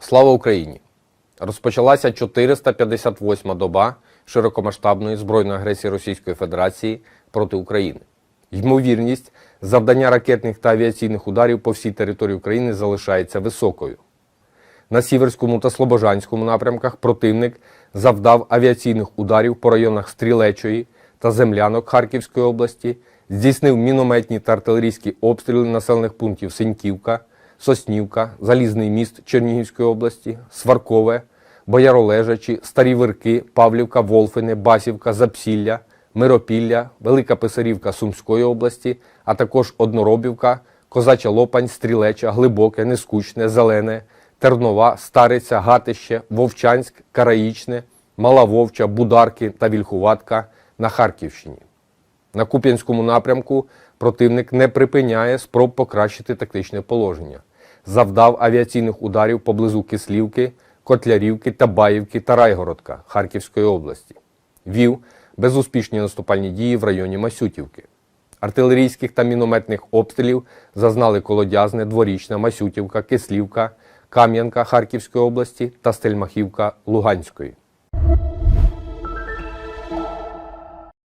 Слава Україні! Розпочалася 458-ма доба широкомасштабної збройної агресії Російської Федерації проти України. Ймовірність завдання ракетних та авіаційних ударів по всій території України залишається високою. На Сіверському та Слобожанському напрямках противник завдав авіаційних ударів по районах Стрілечої та Землянок Харківської області, здійснив мінометні та артилерійські обстріли населених пунктів Синьківка, Соснівка, Залізний міст Чернігівської області, Сваркове, Бояролежачі, Старі Вирки, Павлівка, Волфине, Басівка, Запсілля, Миропілля, Велика Писарівка Сумської області, а також Одноробівка, Козача Лопань, Стрілеча, Глибоке, Нескучне, Зелене, Тернова, Стариця, Гатище, Вовчанськ, Караїчне, Мала Вовча, Бударки та Вільхуватка на Харківщині. На Куп'янському напрямку противник не припиняє спроб покращити тактичне положення. Завдав авіаційних ударів поблизу Кислівки, Котлярівки, Табаївки та Райгородка Харківської області. Вів безуспішні наступальні дії в районі Масютівки. Артилерійських та мінометних обстрілів зазнали Колодязне, Дворічна, Масютівка, Кислівка, Кам'янка Харківської області та Стельмахівка Луганської.